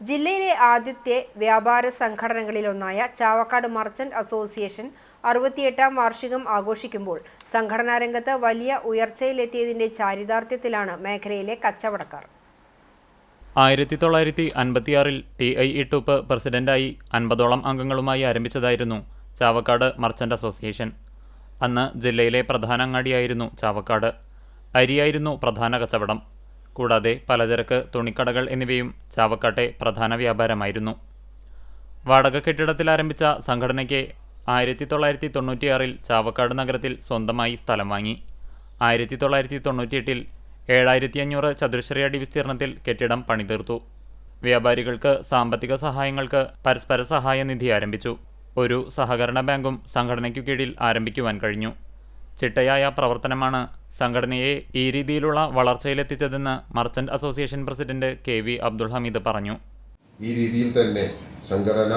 ജില്ലയിലെ ആദ്യത്തെ വ്യാപാര സംഘടനകളിലൊന്നായ ചാവക്കാട് മർച്ചന്റ് അസോസിയേഷൻ അറുപത്തിയെട്ടാം വാർഷികം ആഘോഷിക്കുമ്പോൾ സംഘടനാ രംഗത്ത് വലിയ ഉയർച്ചയിലെത്തിയതിന്റെ ചാരിതാർത്ഥ്യത്തിലാണ് മേഖലയിലെ കച്ചവടക്കാർ. ആയിരത്തി തൊള്ളായിരത്തി അൻപത്തിയാറിൽ ടി ഐ ഇ ടൂപ്പ് പ്രസിഡന്റായി അൻപതോളം അംഗങ്ങളുമായി ആരംഭിച്ചതായിരുന്നു ചാവക്കാട് മർച്ചന്റ് അസോസിയേഷൻ. അന്ന് ജില്ലയിലെ പ്രധാന അങ്ങാടിയായിരുന്നു ചാവക്കാട്. അരിയായിരുന്നു പ്രധാന കച്ചവടം. കൂടാതെ പലചരക്ക് തുണിക്കടകൾ എന്നിവയും ചാവക്കാട്ടെ പ്രധാന വ്യാപാരമായിരുന്നു. വാടക കെട്ടിടത്തിൽ ആരംഭിച്ച സംഘടനയ്ക്ക് ആയിരത്തി തൊള്ളായിരത്തി തൊണ്ണൂറ്റിയാറിൽ ചാവക്കാട് നഗരത്തിൽ സ്വന്തമായി സ്ഥലം വാങ്ങി. ആയിരത്തി തൊള്ളായിരത്തി തൊണ്ണൂറ്റിയെട്ടിൽ ഏഴായിരത്തി അഞ്ഞൂറ് ചതുരശ്ര അടി വിസ്തീർണത്തിൽ കെട്ടിടം പണിതീർത്തു. വ്യാപാരികൾക്ക് സാമ്പത്തിക സഹായങ്ങൾക്ക് പരസ്പര സഹായ നിധി ആരംഭിച്ചു. ഒരു സഹകരണ ബാങ്കും സംഘടനയ്ക്കു കീഴിൽ ആരംഭിക്കുവാൻ കഴിഞ്ഞു. ചിട്ടയായ പ്രവർത്തനമാണ് സംഘടനയെ ഈ രീതിയിലുള്ള വളർച്ചയിലെത്തിച്ചതെന്ന് merchant association president K V Abdul Hameed പറഞ്ഞു. ഈ രീതിയിൽ തന്നെ സംഘടന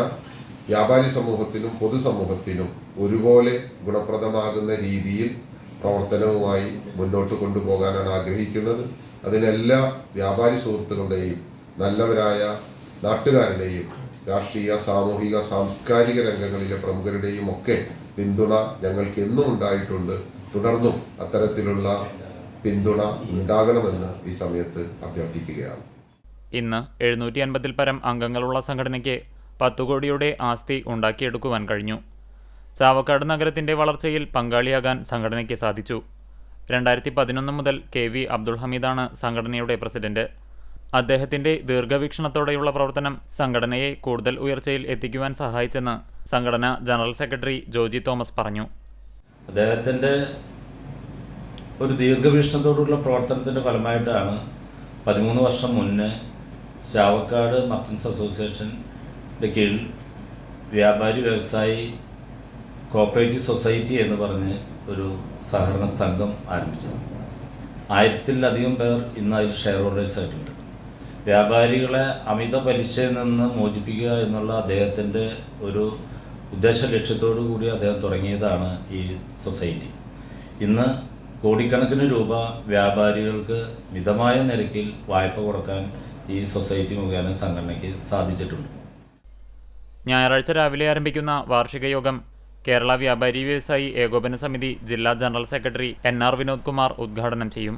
വ്യാപാരി സമൂഹത്തിനും പൊതുസമൂഹത്തിനും ഒരുപോലെ ഗുണപ്രദമാകുന്ന രീതിയിൽ പ്രവർത്തനവുമായി മുന്നോട്ട് കൊണ്ടുപോകാനാണ് ആഗ്രഹിക്കുന്നത്. അതിനെല്ലാ വ്യാപാരി സുഹൃത്തുക്കളുടെയും നല്ലവരായ നാട്ടുകാരുടെയും രാഷ്ട്രീയ സാമൂഹിക സാംസ്കാരിക രംഗങ്ങളിലെ പ്രമുഖരുടെയും ഒക്കെ പിന്തുണ ഞങ്ങൾക്ക് എന്നും ഉണ്ടായിട്ടുണ്ട്. തുടർന്നും അത്തരത്തിലുള്ള പിന്തുണ ഉണ്ടാകണമെന്ന് ഈ സമയത്ത് അഭ്യർത്ഥിക്കുകയാണ്. ഇന്ന് എഴുന്നൂറ്റി അൻപതിൽ പരം അംഗങ്ങളുള്ള സംഘടനയ്ക്ക് പത്തു കോടിയുടെ ആസ്തി ഉണ്ടാക്കിയെടുക്കുവാൻ കഴിഞ്ഞു. ചാവക്കാട് നഗരത്തിന്റെ വളർച്ചയിൽ പങ്കാളിയാകാൻ സംഘടനയ്ക്ക് സാധിച്ചു. രണ്ടായിരത്തി പതിനൊന്ന് മുതൽ കെ വി അബ്ദുൾ ഹമീദാണ് സംഘടനയുടെ പ്രസിഡന്റ്. അദ്ദേഹത്തിന്റെ ദീർഘവീക്ഷണത്തോടെയുള്ള പ്രവർത്തനം സംഘടനയെ കൂടുതൽ ഉയർച്ചയിൽ എത്തിക്കുവാൻ സഹായിച്ചെന്ന് സംഘടന ജനറൽ സെക്രട്ടറി ജോജി തോമസ് പറഞ്ഞു. അദ്ദേഹത്തിന്റെ ഒരു ദീർഘവീക്ഷണത്തോടുള്ള പ്രവർത്തനത്തിന്റെ ഫലമായിട്ടാണ് പതിമൂന്ന് വർഷം മുന്നേ ചാവക്കാട് മർച്ചൻസ് അസോസിയേഷന്റെ കീഴിൽ വ്യാപാരി വ്യവസായി കോപ്പറേറ്റീവ് സൊസൈറ്റി എന്ന് പറഞ്ഞ് ഒരു സഹകരണ സംഘം ആരംഭിച്ചത്. ആയിരത്തിലധികം പേർ ഇന്ന് അതിൽ ഷെയർ ഹോൾഡേഴ്സ് ആയിട്ടുണ്ട്. വ്യാപാരികളെ അമിത പലിശയിൽ നിന്ന് മോചിപ്പിക്കുക എന്നുള്ള അദ്ദേഹത്തിന്റെ ഒരു ഉദ്ദേശ ലക്ഷ്യത്തോടു കൂടി അദ്ദേഹം തുടങ്ങിയതാണ് ഈ സൊസൈറ്റി. ഇന്ന് കോടിക്കണക്കിന് രൂപ വ്യാപാരികൾക്ക് മിതമായ നിരക്കിൽ വായ്പ കൊടുക്കാൻ ഈ സൊസൈറ്റി മുഖേന സംഘടനയ്ക്ക് സാധിച്ചിട്ടുണ്ട്. ഞായറാഴ്ച രാവിലെ ആരംഭിക്കുന്ന വാർഷിക യോഗം കേരള വ്യാപാരി വ്യവസായി ഏകോപന സമിതി ജില്ലാ general secretary N R Vinod Kumar ഉദ്ഘാടനം ചെയ്യും.